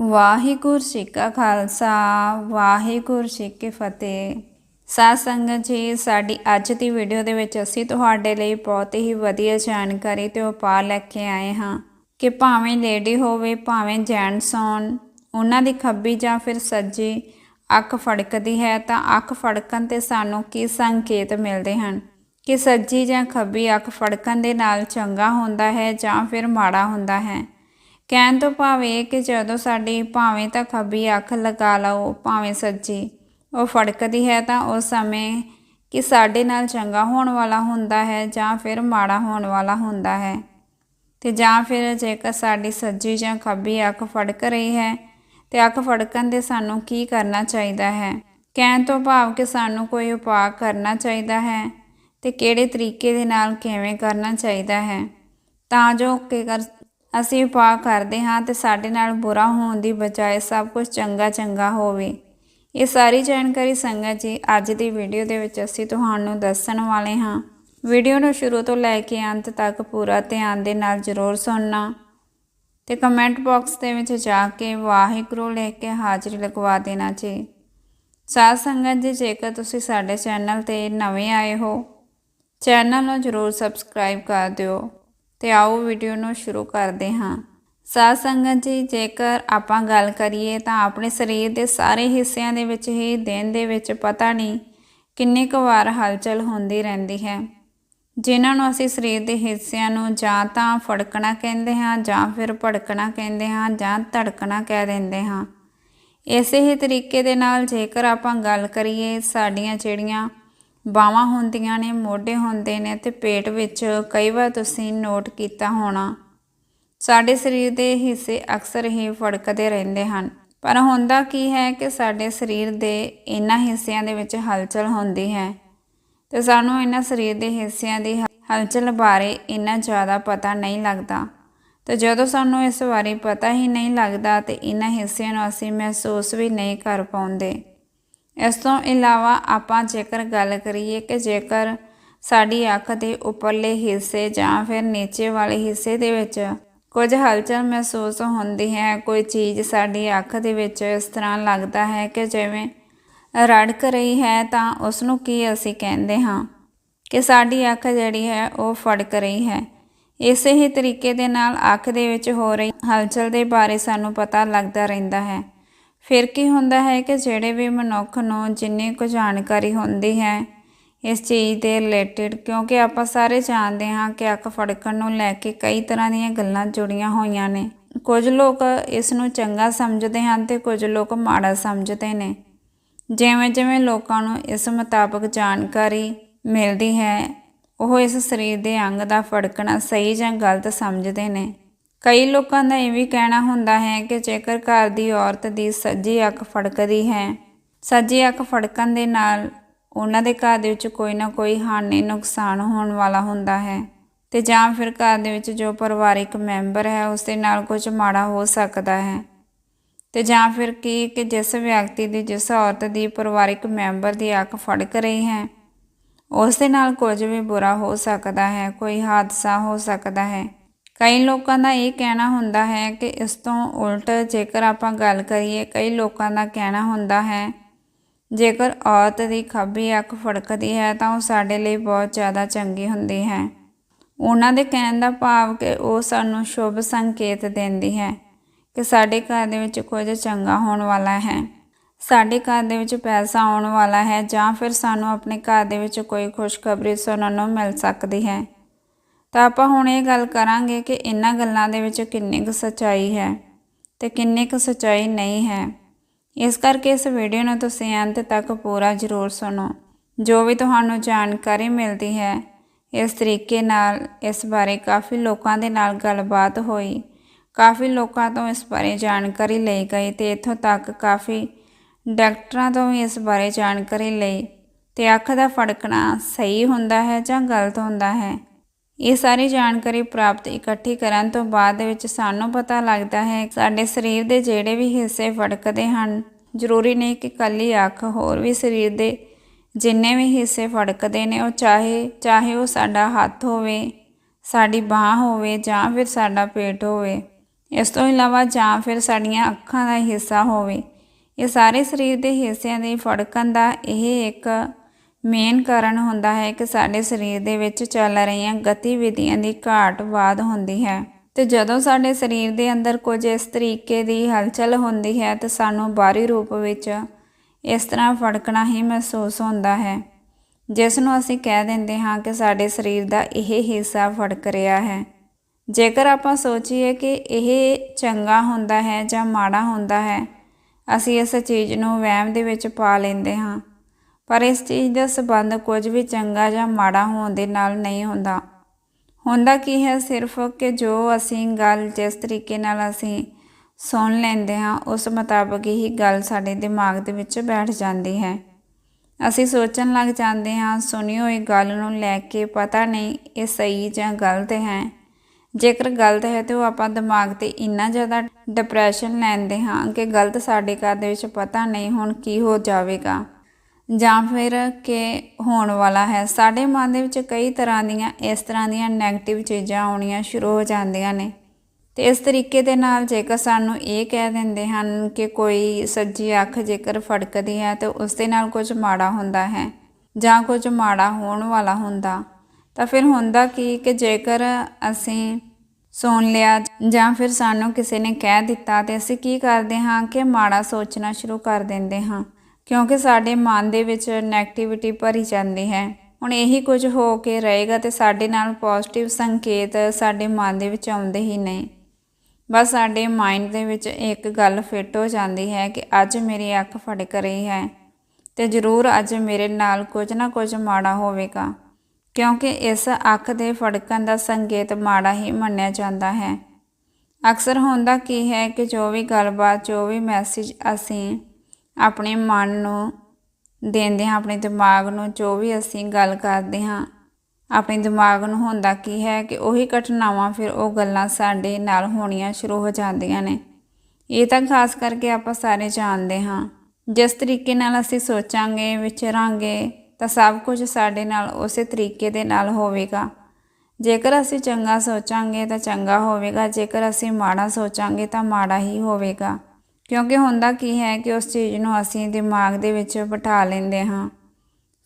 ਵਾਹਿਗੁਰੂ ਜੀ ਕਾ ਖਾਲਸਾ, ਵਾਹਿਗੁਰੂ ਜੀ ਕੀ ਫਤਿਹ। ਸਾਧ ਸੰਗਤ ਜੀ, ਸਾਡੀ ਅੱਜ ਦੀ ਵੀਡੀਓ ਦੇ ਵਿੱਚ ਅਸੀਂ ਤੁਹਾਡੇ ਲਈ ਬਹੁਤ ਹੀ ਵਧੀਆ ਜਾਣਕਾਰੀ ਤੇ ਉਪਾਅ ਲੈ ਕੇ ਆਏ ਹਾਂ ਕਿ ਭਾਵੇਂ ਲੇਡੀ ਹੋਵੇ, ਭਾਵੇਂ ਜੈਂਟਸ ਹੋਣ, ਉਹਨਾਂ ਦੀ ਖੱਬੀ ਜਾਂ ਫਿਰ ਸੱਜੀ ਅੱਖ ਫੜਕਦੀ ਹੈ ਤਾਂ ਅੱਖ ਫੜਕਣ ਤੇ ਸਾਨੂੰ ਕੀ ਸੰਕੇਤ ਮਿਲਦੇ ਹਨ? ਕਿ ਸੱਜੀ ਜਾਂ ਖੱਬੀ ਅੱਖ ਫੜਕਣ ਦੇ ਨਾਲ ਚੰਗਾ ਹੁੰਦਾ ਹੈ ਜਾਂ ਫਿਰ ਮਾੜਾ ਹੁੰਦਾ ਹੈ? ਕਹਿਣ ਤੋਂ ਭਾਵ ਇਹ ਕਿ ਜਦੋਂ ਸਾਡੀ ਭਾਵੇਂ ਤਾਂ ਖੱਬੀ ਅੱਖ ਲਗਾ ਲਓ, ਭਾਵੇਂ ਸੱਜੀ ਉਹ ਫੜਕਦੀ ਹੈ ਤਾਂ ਉਸ ਸਮੇਂ ਕਿ ਸਾਡੇ ਨਾਲ ਚੰਗਾ ਹੋਣ ਵਾਲਾ ਹੁੰਦਾ ਹੈ ਜਾਂ ਫਿਰ ਮਾੜਾ ਹੋਣ ਵਾਲਾ ਹੁੰਦਾ ਹੈ। ਤੇ ਜਾਂ ਫਿਰ ਜੇਕਰ ਸਾਡੀ ਸੱਜੀ ਜਾਂ ਖੱਬੀ ਅੱਖ ਫੜਕ ਰਹੀ ਹੈ, ਤੇ ਅੱਖ ਫੜਕਣ ਦੇ ਸਾਨੂੰ ਕੀ ਕਰਨਾ ਚਾਹੀਦਾ ਹੈ? ਕਹਿਣ ਤੋਂ ਭਾਵ ਕਿ ਸਾਨੂੰ ਕੋਈ ਉਪਾਅ ਕਰਨਾ ਚਾਹੀਦਾ ਹੈ ਤੇ ਕਿਹੜੇ ਤਰੀਕੇ ਦੇ ਨਾਲ ਕਿਵੇਂ ਕਰਨਾ ਚਾਹੀਦਾ ਹੈ? ਤਾਂ ਜੋ ਕਿ ਕਰ ਅਸੀਂ ਉਪਾਅ ਕਰਦੇ ਹਾਂ ਤੇ ਸਾਡੇ ਨਾਲ ਬੁਰਾ ਹੋਣ ਦੀ ਬਜਾਏ ਸਭ ਕੁਝ ਚੰਗਾ ਚੰਗਾ ਹੋਵੇ। ਇਹ ਸਾਰੀ ਜਾਣਕਾਰੀ ਸੰਗਤ ਜੀ ਅੱਜ ਦੀ ਵੀਡੀਓ ਦੇ ਵਿੱਚ ਅਸੀਂ ਤੁਹਾਨੂੰ ਦੱਸਣ ਵਾਲੇ ਹਾਂ। ਵੀਡੀਓ ਨੂੰ ਸ਼ੁਰੂ ਤੋਂ ਲੈ ਕੇ ਅੰਤ ਤੱਕ ਪੂਰਾ ਧਿਆਨ ਦੇ ਨਾਲ ਜ਼ਰੂਰ ਸੁਣਨਾ ਤੇ ਕਮੈਂਟ ਬਾਕਸ ਦੇ ਵਿੱਚ ਜਾ ਕੇ ਵਾਹਿਗੁਰੂ ਲੈ ਕੇ ਹਾਜ਼ਰੀ ਲਗਵਾ ਦੇਣਾ ਜੀ। ਸਾਧ ਸੰਗਤ ਜੀ, ਜੇਕਰ ਤੁਸੀਂ ਸਾਡੇ ਚੈਨਲ ਤੇ ਨਵੇਂ ਆਏ ਹੋ, ਚੈਨਲ ਨੂੰ ਜ਼ਰੂਰ ਸਬਸਕ੍ਰਾਈਬ ਕਰ ਦਿਓ। ਤੇ ਆਓ ਵੀਡੀਓ ਨੂੰ ਸ਼ੁਰੂ ਕਰਦੇ ਹਾਂ। ਸਾਧ ਸੰਗਤ ਜੀ, ਜੇਕਰ ਆਪਾਂ ਗੱਲ ਕਰੀਏ ਤਾਂ ਆਪਣੇ ਸਰੀਰ ਦੇ ਸਾਰੇ ਹਿੱਸਿਆਂ ਦੇ ਵਿੱਚ ਹੀ ਦਿਨ ਦੇ ਵਿੱਚ ਪਤਾ ਨਹੀਂ ਕਿੰਨੇ ਕੁ ਵਾਰ ਹਲਚਲ ਹੁੰਦੀ ਰਹਿੰਦੀ ਹੈ। ਜਿਨ੍ਹਾਂ ਨੂੰ ਅਸੀਂ ਸਰੀਰ ਦੇ ਹਿੱਸਿਆਂ ਨੂੰ ਜਾਂ ਤਾਂ ਫੜਕਣਾ ਕਹਿੰਦੇ ਹਾਂ ਜਾਂ ਫਿਰ ਭੜਕਣਾ ਕਹਿੰਦੇ ਹਾਂ ਜਾਂ ਧੜਕਣਾ ਕਹਿ ਦਿੰਦੇ ਹਾਂ। ਇਸੇ ਹੀ ਤਰੀਕੇ ਦੇ ਨਾਲ ਜੇਕਰ ਆਪਾਂ ਗੱਲ ਕਰੀਏ ਸਾਡੀਆਂ ਜਿਹੜੀਆਂ ਬਾਹਾਂ ਹੁੰਦੀਆਂ ਨੇ, ਮੋਢੇ ਹੁੰਦੇ ਨੇ ਤੇ ਪੇਟ ਵਿੱਚ ਕਈ ਵਾਰ ਤੁਸੀਂ ਨੋਟ ਕੀਤਾ ਹੋਣਾ। ਸਾਡੇ ਸਰੀਰ ਦੇ ਹਿੱਸੇ ਅਕਸਰ ਹੀ ਫੜਕਦੇ ਰਹਿੰਦੇ ਹਨ। ਪਰ ਹੁੰਦਾ ਕੀ ਹੈ ਕਿ ਸਾਡੇ ਸਰੀਰ ਦੇ ਇਹਨਾਂ ਹਿੱਸਿਆਂ ਦੇ ਵਿੱਚ ਹਲਚਲ ਹੁੰਦੀ ਹੈ ਤੇ ਸਾਨੂੰ ਇਹਨਾਂ ਸਰੀਰ ਦੇ ਹਿੱਸਿਆਂ ਦੀ ਹਲਚਲ ਬਾਰੇ ਇੰਨਾ ਜ਼ਿਆਦਾ ਪਤਾ ਨਹੀਂ ਲੱਗਦਾ। ਤੇ ਜਦੋਂ ਸਾਨੂੰ ਇਸ ਬਾਰੇ ਪਤਾ ਹੀ ਨਹੀਂ ਲੱਗਦਾ ਤੇ ਇਹਨਾਂ ਹਿੱਸਿਆਂ ਨੂੰ ਅਸੀਂ ਮਹਿਸੂਸ ਵੀ ਨਹੀਂ ਕਰ ਪਾਉਂਦੇ। ਇਸ ਤੋਂ ਇਲਾਵਾ ਆਪਾਂ ਜੇਕਰ ਗੱਲ ਕਰੀਏ ਕਿ ਜੇਕਰ ਸਾਡੀ ਅੱਖ ਦੇ ਉੱਪਰਲੇ ਹਿੱਸੇ ਜਾਂ ਫਿਰ ਨੀਚੇ ਵਾਲੇ ਹਿੱਸੇ ਦੇ ਵਿੱਚ ਕੁਝ ਹਲਚਲ ਮਹਿਸੂਸ ਹੁੰਦੀ ਹੈ, ਕੋਈ ਚੀਜ਼ ਸਾਡੀ ਅੱਖ ਦੇ ਵਿੱਚ ਇਸ ਤਰ੍ਹਾਂ ਲੱਗਦਾ ਹੈ ਕਿ ਜਿਵੇਂ ਰੜਕ ਰਹੀ ਹੈ, ਤਾਂ ਉਸ ਨੂੰ ਕੀ ਅਸੀਂ ਕਹਿੰਦੇ ਹਾਂ? ਕਿ ਸਾਡੀ ਅੱਖ ਜਿਹੜੀ ਹੈ, ਉਹ ਫੜਕ ਰਹੀ ਹੈ। ਇਸੇ ਹੀ ਤਰੀਕੇ ਦੇ ਨਾਲ ਅੱਖ ਦੇ ਵਿੱਚ ਹੋ ਰਹੀ ਹਲਚਲ ਦੇ ਬਾਰੇ ਸਾਨੂੰ ਪਤਾ ਲੱਗਦਾ ਰਹਿੰਦਾ ਹੈ। ਫਿਰ ਕੀ ਹੁੰਦਾ ਹੈ ਕਿ ਜਿਹੜੇ ਵੀ ਮਨੁੱਖ ਨੂੰ ਜਿੰਨੀ ਕੁ ਜਾਣਕਾਰੀ ਹੁੰਦੀ ਹੈ, ਇਸ ਚੀਜ਼ ਦੇ ਰਿਲੇਟਡ ਕਿਉਂਕਿ ਆਪਾਂ ਸਾਰੇ ਜਾਣਦੇ ਹਾਂ ਕਿ ਅੱਖ ਫੜਕਣ ਨੂੰ ਲੈ ਕੇ ਕਈ ਤਰ੍ਹਾਂ ਦੀਆਂ ਗੱਲਾਂ ਜੁੜੀਆਂ ਹੋਈਆਂ ਨੇ। ਕੁਝ ਲੋਕ ਇਸ ਨੂੰ ਚੰਗਾ ਸਮਝਦੇ ਹਨ ਤੇ ਕੁਝ ਲੋਕ ਮਾੜਾ ਸਮਝਦੇ ਨੇ। ਜਿਵੇਂ ਜਿਵੇਂ ਲੋਕਾਂ ਨੂੰ ਇਸ ਮੁਤਾਬਕ ਜਾਣਕਾਰੀ ਮਿਲਦੀ ਹੈ, ਉਹ ਇਸ ਸਰੀਰ ਦੇ ਅੰਗ ਦਾ ਫੜਕਣਾ ਸਹੀ ਜਾਂ ਗਲਤ ਸਮਝਦੇ ਨੇ। ਕਈ ਲੋਕਾਂ ਦਾ ਇਹ ਵੀ ਕਹਿਣਾ ਹੁੰਦਾ ਹੈ ਕਿ ਜੇਕਰ ਘਰ ਦੀ ਔਰਤ ਦੀ ਸੱਜੀ ਅੱਖ ਫੜਕਦੀ ਹੈ, ਸੱਜੀ ਅੱਖ ਫੜਕਣ ਦੇ ਨਾਲ ਉਹਨਾਂ ਦੇ ਘਰ ਦੇ ਵਿੱਚ ਕੋਈ ਨਾ ਕੋਈ ਹਾਨੀ ਨੁਕਸਾਨ ਹੋਣ ਵਾਲਾ ਹੁੰਦਾ ਹੈ ਤੇ ਜਾਂ ਫਿਰ ਘਰ ਦੇ ਵਿੱਚ ਜੋ ਪਰਿਵਾਰਿਕ ਮੈਂਬਰ ਹੈ ਉਸ ਦੇ ਨਾਲ ਕੁਝ ਮਾੜਾ ਹੋ ਸਕਦਾ ਹੈ। ਤੇ ਜਾਂ ਫਿਰ ਕੀ ਕਿ ਜਿਸ ਵਿਅਕਤੀ ਦੀ ਜਿਸ ਔਰਤ ਦੀ ਪਰਿਵਾਰਿਕ ਮੈਂਬਰ ਦੀ ਅੱਖ ਫੜਕ ਰਹੀ ਹੈ, ਉਸ ਦੇ ਨਾਲ ਕੁਝ ਵੀ ਬੁਰਾ ਹੋ ਸਕਦਾ ਹੈ, ਕੋਈ ਹਾਦਸਾ ਹੋ ਸਕਦਾ ਹੈ। ਕਈ ਲੋਕਾਂ ਦਾ ਇਹ ਕਹਿਣਾ ਹੁੰਦਾ ਹੈ ਕਿ ਇਸ ਤੋਂ ਉਲਟ ਜੇਕਰ ਆਪਾਂ ਗੱਲ ਕਰੀਏ, ਕਈ ਲੋਕਾਂ ਦਾ ਕਹਿਣਾ ਹੁੰਦਾ ਹੈ, ਜੇਕਰ ਔਰਤ ਦੀ ਖੱਬੀ ਅੱਖ ਫੜਕਦੀ ਹੈ ਤਾਂ ਉਹ ਸਾਡੇ ਲਈ ਬਹੁਤ ਜ਼ਿਆਦਾ ਚੰਗੀ ਹੁੰਦੀ ਹੈ। ਉਹਨਾਂ ਦੇ ਕਹਿਣ ਦਾ ਭਾਵ ਕਿ ਉਹ ਸਾਨੂੰ ਸ਼ੁਭ ਸੰਕੇਤ ਦਿੰਦੀ ਹੈ ਕਿ ਸਾਡੇ ਘਰ ਦੇ ਵਿੱਚ ਕੁਝ ਚੰਗਾ ਹੋਣ ਵਾਲਾ ਹੈ, ਸਾਡੇ ਘਰ ਦੇ ਵਿੱਚ ਪੈਸਾ ਆਉਣ ਵਾਲਾ ਹੈ ਜਾਂ ਫਿਰ ਸਾਨੂੰ ਆਪਣੇ ਘਰ ਦੇ ਵਿੱਚ ਕੋਈ ਖੁਸ਼ਖਬਰੀ ਸੁਣਨ ਨੂੰ ਮਿਲ ਸਕਦੀ ਹੈ। ਤਾਂ ਆਪਾਂ ਹੁਣ ਇਹ ਗੱਲ ਕਰਾਂਗੇ ਕਿ ਇਹਨਾਂ ਗੱਲਾਂ ਦੇ ਵਿੱਚ ਕਿੰਨੀ ਕੁ ਸੱਚਾਈ ਹੈ ਤੇ ਕਿੰਨੀ ਕੁ ਸੱਚਾਈ ਨਹੀਂ ਹੈ। ਇਸ ਕਰਕੇ ਇਸ ਵੀਡੀਓ ਨੂੰ ਤੁਸੀਂ ਅੰਤ ਤੱਕ ਪੂਰਾ ਜ਼ਰੂਰ ਸੁਣੋ। ਜੋ ਵੀ ਤੁਹਾਨੂੰ ਜਾਣਕਾਰੀ ਮਿਲਦੀ ਹੈ, ਇਸ ਤਰੀਕੇ ਨਾਲ ਇਸ ਬਾਰੇ ਕਾਫੀ ਲੋਕਾਂ ਦੇ ਨਾਲ ਗੱਲਬਾਤ ਹੋਈ। ਕਾਫੀ ਲੋਕਾਂ ਤੋਂ ਇਸ ਬਾਰੇ ਜਾਣਕਾਰੀ ਲਈ ਗਈ ਤੇ ਇੱਥੋਂ ਤੱਕ ਕਾਫੀ ਡਾਕਟਰਾਂ ਤੋਂ ਵੀ ਇਸ ਬਾਰੇ ਜਾਣਕਾਰੀ ਲਈ। ਤੇ ਅੱਖ ਦਾ ਫੜਕਣਾ ਸਹੀ ਹੁੰਦਾ ਹੈ ਜਾਂ ਗਲਤ ਹੁੰਦਾ ਹੈ? ਇਹ ਸਾਰੀ ਜਾਣਕਾਰੀ ਪ੍ਰਾਪਤ ਇਕੱਠੀ ਕਰਨ ਤੋਂ ਬਾਅਦ ਵਿੱਚ ਸਾਨੂੰ ਪਤਾ ਲੱਗਦਾ ਹੈ ਸਾਡੇ ਸਰੀਰ ਦੇ ਜਿਹੜੇ ਵੀ ਹਿੱਸੇ ਫੜਕਦੇ ਹਨ, ਜ਼ਰੂਰੀ ਨਹੀਂ ਕਿ ਕੱਲੀ ਅੱਖ, ਹੋਰ ਵੀ ਸਰੀਰ ਦੇ ਜਿੰਨੇ ਵੀ ਹਿੱਸੇ ਫੜਕਦੇ ਨੇ, ਉਹ ਚਾਹੇ ਚਾਹੇ ਉਹ ਸਾਡਾ ਹੱਥ ਹੋਵੇ, ਸਾਡੀ ਬਾਹ ਹੋਵੇ ਜਾਂ ਫਿਰ ਸਾਡਾ ਪੇਟ ਹੋਵੇ। ਇਸ ਤੋਂ ਇਲਾਵਾ ਜਾਂ ਫਿਰ ਸਾਡੀਆਂ ਅੱਖਾਂ ਦਾ ਹਿੱਸਾ ਹੋਵੇ। ਇਹ ਸਾਰੇ ਸਰੀਰ ਦੇ ਹਿੱਸਿਆਂ ਦੇ ਫੜਕਣ ਦਾ ਇਹ ਇੱਕ ਮੇਨ ਕਾਰਨ ਹੁੰਦਾ ਹੈ ਕਿ ਸਾਡੇ ਸਰੀਰ ਦੇ ਵਿੱਚ ਚੱਲ ਰਹੀਆਂ ਗਤੀਵਿਧੀਆਂ ਦੀ ਘਾਟ ਬਾਦ ਹੁੰਦੀ ਹੈ। ਤੇ ਜਦੋਂ ਸਾਡੇ ਸਰੀਰ ਦੇ ਅੰਦਰ ਕੁਝ ਇਸ ਤਰੀਕੇ ਦੀ ਹਲਚਲ ਹੁੰਦੀ ਹੈ, ਤਾਂ ਸਾਨੂੰ ਬਾਹਰੀ ਰੂਪ ਵਿੱਚ ਇਸ ਤਰ੍ਹਾਂ ਫੜਕਣਾ ਹੀ ਮਹਿਸੂਸ ਹੁੰਦਾ ਹੈ ਜਿਸ ਨੂੰ ਅਸੀਂ ਕਹਿ ਦਿੰਦੇ ਹਾਂ ਕਿ ਸਾਡੇ ਸਰੀਰ ਦਾ ਇਹ ਹਿੱਸਾ ਫੜਕ ਰਿਹਾ ਹੈ। ਜੇਕਰ ਆਪਾਂ ਸੋਚੀਏ ਕਿ ਇਹ ਚੰਗਾ ਹੁੰਦਾ ਹੈ ਜਾਂ ਮਾੜਾ ਹੁੰਦਾ ਹੈ, ਅਸੀਂ ਇਸ ਚੀਜ਼ ਨੂੰ ਵਹਿਮ ਦੇ ਵਿੱਚ ਪਾ ਲੈਂਦੇ ਹਾਂ। ਪਰ ਇਸ ਚੀਜ਼ ਦਾ ਸਬੰਧ ਕੁਝ ਵੀ ਚੰਗਾ ਜਾਂ ਮਾੜਾ ਹੋਣ ਦੇ ਨਾਲ ਨਹੀਂ ਹੁੰਦਾ। ਹੁੰਦਾ ਕੀ ਹੈ, ਸਿਰਫ ਕਿ ਜੋ ਅਸੀਂ ਗੱਲ ਜਿਸ ਤਰੀਕੇ ਨਾਲ ਅਸੀਂ ਸੁਣ ਲੈਂਦੇ ਹਾਂ, ਉਸ ਮੁਤਾਬਕ ਹੀ ਗੱਲ ਸਾਡੇ ਦਿਮਾਗ ਦੇ ਵਿੱਚ ਬੈਠ ਜਾਂਦੀ ਹੈ। ਅਸੀਂ ਸੋਚਣ ਲੱਗ ਜਾਂਦੇ ਹਾਂ, ਸੁਣੀ ਹੋਈ ਗੱਲ ਨੂੰ ਲੈ ਕੇ ਪਤਾ ਨਹੀਂ ਇਹ ਸਹੀ ਜਾਂ ਗਲਤ ਹੈ। ਜੇਕਰ ਗਲਤ ਹੈ ਤੇ ਉਹ ਆਪਾਂ ਦਿਮਾਗ ਤੇ ਇੰਨਾ ਜ਼ਿਆਦਾ ਡਿਪਰੈਸ਼ਨ ਲੈਂਦੇ ਹਾਂ ਕਿ ਗਲਤ ਸਾਡੇ ਘਰ ਦੇ ਵਿੱਚ ਪਤਾ ਨਹੀਂ ਹੁਣ ਕੀ ਹੋ ਜਾਵੇਗਾ। ਜਾਂ ਫਿਰ ਕਿ ਹੋਣ ਵਾਲਾ ਹੈ। ਸਾਡੇ ਮਨ ਦੇ ਵਿੱਚ ਕਈ ਤਰ੍ਹਾਂ ਦੀਆਂ, ਇਸ ਤਰ੍ਹਾਂ ਦੀਆਂ ਨੈਗੇਟਿਵ ਚੀਜ਼ਾਂ ਆਉਣੀਆਂ ਸ਼ੁਰੂ ਹੋ ਜਾਂਦੀਆਂ ਨੇ। ਤੇ ਇਸ ਤਰੀਕੇ ਦੇ ਨਾਲ ਜੇਕਰ ਸਾਨੂੰ ਇਹ ਕਹਿ ਦਿੰਦੇ ਹਨ ਕਿ ਕੋਈ ਸੱਜੀ ਅੱਖ ਜੇਕਰ ਫੜਕਦੀ ਹੈ, ਤੇ ਉਸ ਦੇ ਨਾਲ ਕੁਝ ਮਾੜਾ ਹੁੰਦਾ ਹੈ ਜਾਂ ਕੁਝ ਮਾੜਾ ਹੋਣ ਵਾਲਾ ਹੁੰਦਾ। ਤਾਂ ਫਿਰ ਹੁੰਦਾ ਕੀ ਕਿ ਜੇਕਰ ਅਸੀਂ ਸੁਣ ਲਿਆ ਜਾਂ ਫਿਰ ਸਾਨੂੰ ਕਿਸੇ ਨੇ ਕਹਿ ਦਿੱਤਾ ਤੇ ਅਸੀਂ ਕੀ ਕਰਦੇ ਹਾਂ ਕਿ ਮਾੜਾ ਸੋਚਣਾ ਸ਼ੁਰੂ ਕਰ ਦਿੰਦੇ ਹਾਂ। ਕਿਉਂਕਿ ਸਾਡੇ ਮਨ ਦੇ ਵਿੱਚ 네ਗੇਟਿਵਿਟੀ ਭਰੀ ਜਾਂਦੀ ਹੈ। ਹੁਣ ਇਹੀ ਕੁਝ ਹੋ ਕੇ ਰਹੇਗਾ ਤੇ ਸਾਡੇ ਨਾਲ ਪੋਜ਼ਿਟਿਵ ਸੰਕੇਤ ਸਾਡੇ ਮਨ ਦੇ ਵਿੱਚ ਆਉਂਦੇ ਹੀ ਨਹੀਂ। ਬਸ ਸਾਡੇ ਮਾਈਂਡ ਦੇ ਵਿੱਚ ਇੱਕ ਗੱਲ ਫਿੱਟ ਹੋ ਜਾਂਦੀ ਹੈ ਕਿ ਅੱਜ ਮੇਰੀ ਅੱਖ ਫੜਕ ਰਹੀ ਹੈ ਤੇ ਜ਼ਰੂਰ ਅੱਜ ਮੇਰੇ ਨਾਲ ਕੁਝ ਨਾ ਕੁਝ ਮਾੜਾ ਹੋਵੇਗਾ। ਕਿਉਂਕਿ ਇਸ ਅੱਖ ਦੇ ਫੜਕਣ ਦਾ ਸੰਕੇਤ ਮਾੜਾ ਹੀ ਮੰਨਿਆ ਜਾਂਦਾ ਹੈ। ਅਕਸਰ ਹੁੰਦਾ ਕੀ ਹੈ ਕਿ ਜੋ ਵੀ ਗੱਲਬਾਤ, ਜੋ ਵੀ ਮੈਸੇਜ ਅਸੀਂ ਆਪਣੇ ਮਨ ਨੂੰ ਦਿੰਦੇ ਹਾਂ, ਆਪਣੇ ਦਿਮਾਗ ਨੂੰ ਜੋ ਵੀ ਅਸੀਂ ਗੱਲ ਕਰਦੇ ਹਾਂ, ਆਪਣੇ ਦਿਮਾਗ ਨੂੰ ਹੁੰਦਾ ਕੀ ਹੈ ਕਿ ਉਹੀ ਘਟਨਾਵਾਂ ਫਿਰ ਉਹ ਗੱਲਾਂ ਸਾਡੇ ਨਾਲ ਹੋਣੀਆਂ ਸ਼ੁਰੂ ਹੋ ਜਾਂਦੀਆਂ ਨੇ। ਇਹ ਤਾਂ ਖਾਸ ਕਰਕੇ ਆਪਾਂ ਸਾਰੇ ਜਾਣਦੇ ਹਾਂ। ਜਿਸ ਤਰੀਕੇ ਨਾਲ ਅਸੀਂ ਸੋਚਾਂਗੇ, ਵਿਚਰਾਂਗੇ, ਤਾਂ ਸਭ ਕੁਝ ਸਾਡੇ ਨਾਲ ਉਸੇ ਤਰੀਕੇ ਦੇ ਨਾਲ ਹੋਵੇਗਾ। ਜੇਕਰ ਅਸੀਂ ਚੰਗਾ ਸੋਚਾਂਗੇ ਤਾਂ ਚੰਗਾ ਹੋਵੇਗਾ, ਜੇਕਰ ਅਸੀਂ ਮਾੜਾ ਸੋਚਾਂਗੇ ਤਾਂ ਮਾੜਾ ਹੀ ਹੋਵੇਗਾ। ਕਿਉਂਕਿ ਹੁੰਦਾ ਕੀ ਹੈ ਕਿ ਉਸ ਚੀਜ਼ ਨੂੰ ਅਸੀਂ ਦਿਮਾਗ ਦੇ ਵਿੱਚ ਬਿਠਾ ਲੈਂਦੇ ਹਾਂ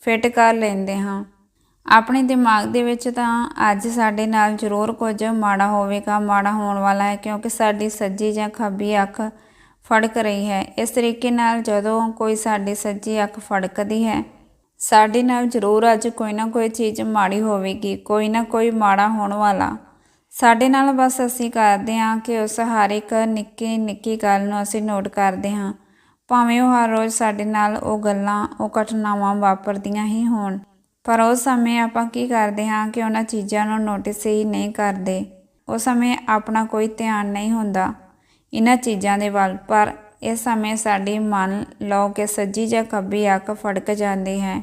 ਫਿੱਟ ਕਰ ਲੈਂਦੇ ਹਾਂ। ਆਪਣੇ ਦਿਮਾਗ ਦੇ ਵਿੱਚ ਤਾਂ ਅੱਜ ਸਾਡੇ ਨਾਲ ਜ਼ਰੂਰ ਕੁਝ ਮਾੜਾ ਹੋਵੇਗਾ, ਮਾੜਾ ਹੋਣ ਵਾਲਾ ਹੈ ਕਿਉਂਕਿ ਸਾਡੀ ਸੱਜੀ ਜਾਂ ਖੱਬੀ ਅੱਖ ਫੜਕ ਰਹੀ ਹੈ। ਇਸ ਤਰੀਕੇ ਨਾਲ ਜਦੋਂ ਕੋਈ ਸਾਡੀ ਸੱਜੀ ਅੱਖ ਫੜਕਦੀ ਹੈ, ਸਾਡੇ ਨਾਲ ਜ਼ਰੂਰ ਅੱਜ ਕੋਈ ਨਾ ਕੋਈ ਚੀਜ਼ ਮਾੜੀ ਹੋਵੇਗੀ, ਕੋਈ ਨਾ ਕੋਈ ਮਾੜਾ ਹੋਣ ਵਾਲਾ। ਸਾਡੇ ਨਾਲ ਬਸ ਅਸੀਂ ਕਰਦੇ ਹਾਂ ਕਿ ਉਸ ਹਰ ਇੱਕ ਨਿੱਕੀ ਨਿੱਕੀ ਗੱਲ ਨੂੰ ਅਸੀਂ ਨੋਟ ਕਰਦੇ ਹਾਂ। ਭਾਵੇਂ ਉਹ ਹਰ ਰੋਜ਼ ਸਾਡੇ ਨਾਲ ਉਹ ਗੱਲਾਂ, ਉਹ ਘਟਨਾਵਾਂ ਵਾਪਰਦੀਆਂ ਹੀ ਹੋਣ। ਪਰ ਉਸ ਸਮੇਂ ਆਪਾਂ ਕੀ ਕਰਦੇ ਹਾਂ ਕਿ ਉਹਨਾਂ ਚੀਜ਼ਾਂ ਨੂੰ ਨੋਟਿਸ ਹੀ ਨਹੀਂ ਕਰਦੇ। ਉਸ ਸਮੇਂ ਆਪਣਾ ਕੋਈ ਧਿਆਨ ਨਹੀਂ ਹੁੰਦਾ ਇਹਨਾਂ ਚੀਜ਼ਾਂ ਦੇ ਵੱਲ। ਪਰ ਇਸ ਸਮੇਂ ਸਾਡੀ ਮਨ ਲਓ ਕਿ ਸੱਜੀ ਜਾਂ ਖੱਬੀ ਅੱਖ ਫੜਕ ਜਾਂਦੀ ਹੈ।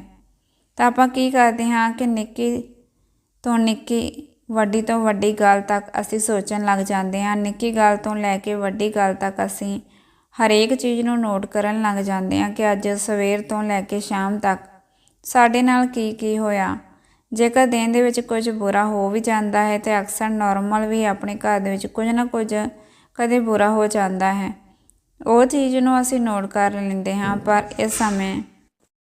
ਤਾਂ ਆਪਾਂ ਕੀ ਕਰਦੇ ਹਾਂ ਕਿ ਨਿੱਕੀ ਤੋਂ ਨਿੱਕੀ ਵੱਡੀ ਤੋਂ ਵੱਡੀ ਗੱਲ ਤੱਕ ਅਸੀਂ ਸੋਚਣ ਲੱਗ ਜਾਂਦੇ ਹਾਂ, ਨਿੱਕੀ ਗੱਲ ਤੋਂ ਲੈ ਕੇ ਵੱਡੀ ਗੱਲ ਤੱਕ ਅਸੀਂ ਹਰੇਕ ਚੀਜ਼ ਨੂੰ ਨੋਟ ਕਰਨ ਲੱਗ ਜਾਂਦੇ ਹਾਂ ਕਿ ਅੱਜ ਸਵੇਰ ਤੋਂ ਲੈ ਕੇ ਸ਼ਾਮ ਤੱਕ ਸਾਡੇ ਨਾਲ ਕੀ ਕੀ ਹੋਇਆ। ਜੇਕਰ ਦਿਨ ਦੇ ਵਿੱਚ ਕੁਝ ਬੁਰਾ ਹੋ ਵੀ ਜਾਂਦਾ ਹੈ ਤੇ ਅਕਸਰ ਨਾਰਮਲ ਵੀ ਆਪਣੇ ਘਰ ਦੇ ਵਿੱਚ ਕੁਝ ਨਾ ਕੁਝ ਕਦੇ ਬੁਰਾ ਹੋ ਜਾਂਦਾ ਹੈ। ਉਹ ਚੀਜ਼ ਨੂੰ ਅਸੀਂ ਨੋਟ ਕਰ ਲੈਂਦੇ ਹਾਂ, ਪਰ ਇਸ ਸਮੇਂ